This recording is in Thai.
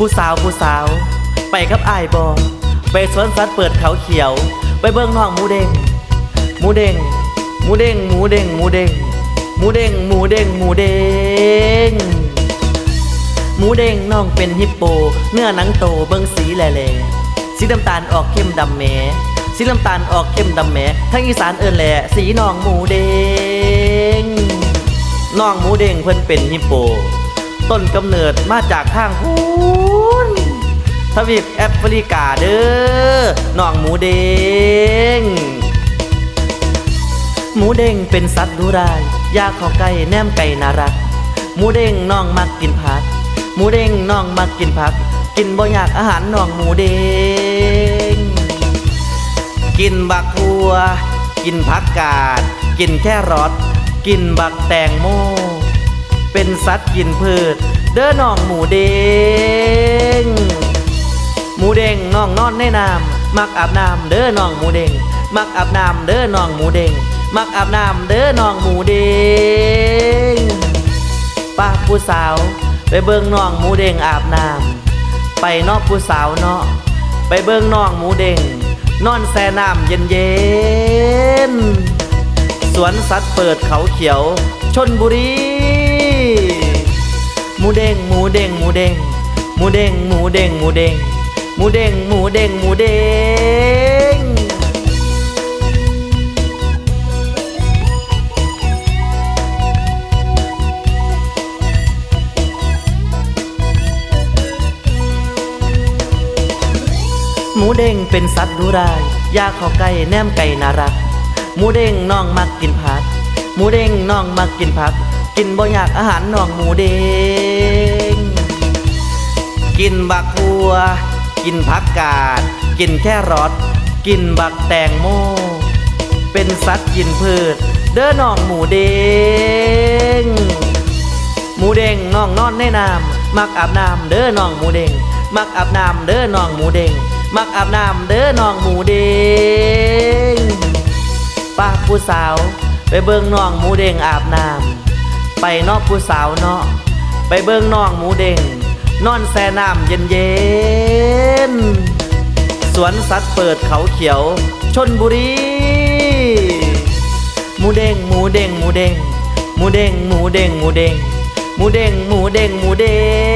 ผู้สาวผู้สาว ไปกับอ้ายบอไปสวนสัตว์เปิดเขาเขียว ไปเบิ่งน้องหมูเด้งหมูเด้งหมูเด้งหมูเด้งหมูเด้งหมูเด้งหมูเด้งหมูเด้งหมูเด้งน้องเป็นฮิปโป เนื้อหนังโตเบิ่งสีแหล่สีน้ำตาลออกเข้มดำแหมสีน้ำตาลออกเข้มดำแหมทั้งอีสานเอิ้นแหละสีน้องหมูเด้งน้องหมูเด้งเพิ่นเป็นฮิปโป ต้นกำเนิดมาจากทางพูนทวีปแอฟริกาเด้อน้องหมูเด้งหมูเด้งเป็นสัตว์ดุร้ายยาข้าใกล้แนมไก่น่ารัก หมูเด้งน้องมักกินผัก หมูเด้งน้องมักกินผัก กินบ่อยากอาหารน้องหมูเด้งกินบักทัว กินผักกาด กินแค่รอทกินบักแตงโม เป็นสัตว์กินพืช เด้อน้องหมูเด้งหมูเด้งน้องนอนในน้ำมักอาบน้ำเด้อน้องหมูเด้งมักอาบน้ำเด้อน้องหมูเด้งมักอาบน้ำเด้อน้องหมูเด้งป้าผู้สาว ไปเบิ่งน้องหมูเด้งอาบน้ำไปนอกผู้สาวเนาะไปเบิ่งน้องหมูเด้งนอนแช่น้ำเย็นเย็นสวนสัตว์เปิดเขาเขียวชนบุรี มูเด้งหมูเด้งหมูเด้งหมูเด้งหมูเด้งหมูเด้งหมูเด้งหมูเด้งหมูเด้งหมูเด้งเป็นสัตว์ดุร้ายยาเข้าใกล้แนมไก่น่ารักหมูเด้งน้องมักกินผักหมูเด้งน้องมักกินผัก กินบ่อยากอาหารนองหมูเด้งกินบักทัว กินผักกาด กินแค่รอทกินบักแตงโม เป็นสัตว์กินพืช เด้อน้องหมูเด้งหมูเด้งน้องนอนในน้ำมักอาบน้ำเด้อน้องหมูเด้งมักอาบน้ำเด้อน้องหมูเด้งมักอาบน้ำเด้อน้องหมูเด้งป้าผู้สาว ไปเบิ่งน้องหมูเด้งอาบน้ำ ไปนอกผู้สาวเนาะไปเบิ้งน้องหมูเด้งนอนแช่น้ำเย็นเย็นสวนสัตว์เปิดเขาเขียว ชนบุรีหมูเด้งหมูเด้งหมูเด้งหมูเด้งหมูเด้งหมูเด้งหมูเด้งหมูเด้งหมูเด้ง